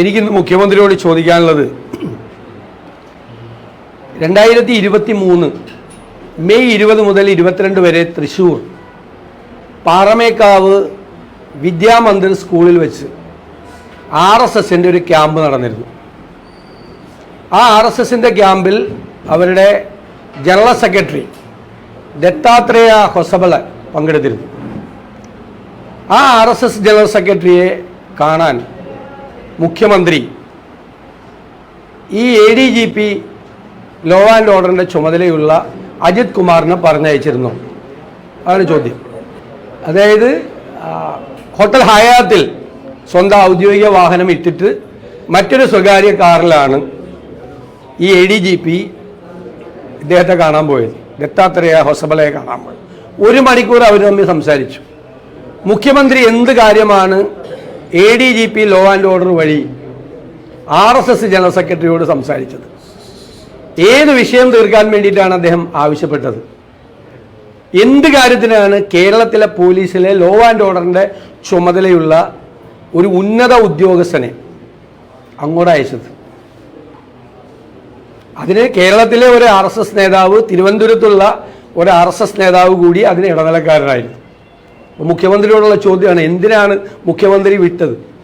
എനിക്കിന്ന് മുഖ്യമന്ത്രിയോട് ചോദിക്കാനുള്ളത്. രണ്ടായിരത്തി ഇരുപത്തി മൂന്ന് മെയ് ഇരുപത് മുതൽ ഇരുപത്തിരണ്ട് വരെ തൃശ്ശൂർ പാറമേക്കാവ് വിദ്യാമന്ദിർ സ്കൂളിൽ വെച്ച് ആർ എസ് എസിന്റെ ഒരു ക്യാമ്പ് നടന്നിരുന്നു. ആ ആർ എസ് എസിന്റെ ക്യാമ്പിൽ അവരുടെ ജനറൽ സെക്രട്ടറി ദത്താത്രേയ ഹൊസബള പങ്കെടുത്തിരുന്നു. ആ ആർ എസ് എസ് ജനറൽ സെക്രട്ടറിയെ കാണാൻ മുഖ്യമന്ത്രി ഈ A D G P law and ഓർഡറിന്റെ ചുമതലയുള്ള അജിത് കുമാറിനെ പറഞ്ഞയച്ചിരുന്നു. അതാണ് ചോദ്യം. അതായത് ഹോട്ടൽ ഹയാത്തിൽ സ്വന്തം ഔദ്യോഗിക വാഹനം ഇട്ടിട്ട് മറ്റൊരു സ്വകാര്യ കാറിലാണ് ഈ എ ഡി ജി പി ഇദ്ദേഹത്തെ കാണാൻ പോയത്. ദത്താത്രേയ ഹൊസബലയെ കാണാൻ പോയത്. ഒരു മണിക്കൂർ അവർ തമ്മിൽ സംസാരിച്ചു. മുഖ്യമന്ത്രി എന്ത് കാര്യമാണ് A D G P law and order വഴി ആർ എസ് എസ് ജനറൽ സെക്രട്ടറിയോട് സംസാരിച്ചത്. ഏത് വിഷയം തീർക്കാൻ വേണ്ടിയിട്ടാണ് അദ്ദേഹം ആവശ്യപ്പെട്ടത്? എന്ത് കാര്യത്തിനാണ് കേരളത്തിലെ പോലീസിലെ ലോ ആൻഡ് ഓർഡറിന്റെ ചുമതലയുള്ള ഒരു ഉന്നത ഉദ്യോഗസ്ഥനെ അങ്ങോട്ട് അയച്ചത്? അതിന് കേരളത്തിലെ ഒരു ആർ നേതാവ് തിരുവനന്തപുരത്തുള്ള ഒരു ആർ നേതാവ് കൂടി അതിന് ഇടനിലക്കാരനായിരുന്നു. മുഖ്യമന്ത്രിയോടുള്ള ചോദ്യമാണ് എന്തിനാണ് മുഖ്യമന്ത്രി വിട്ടത്?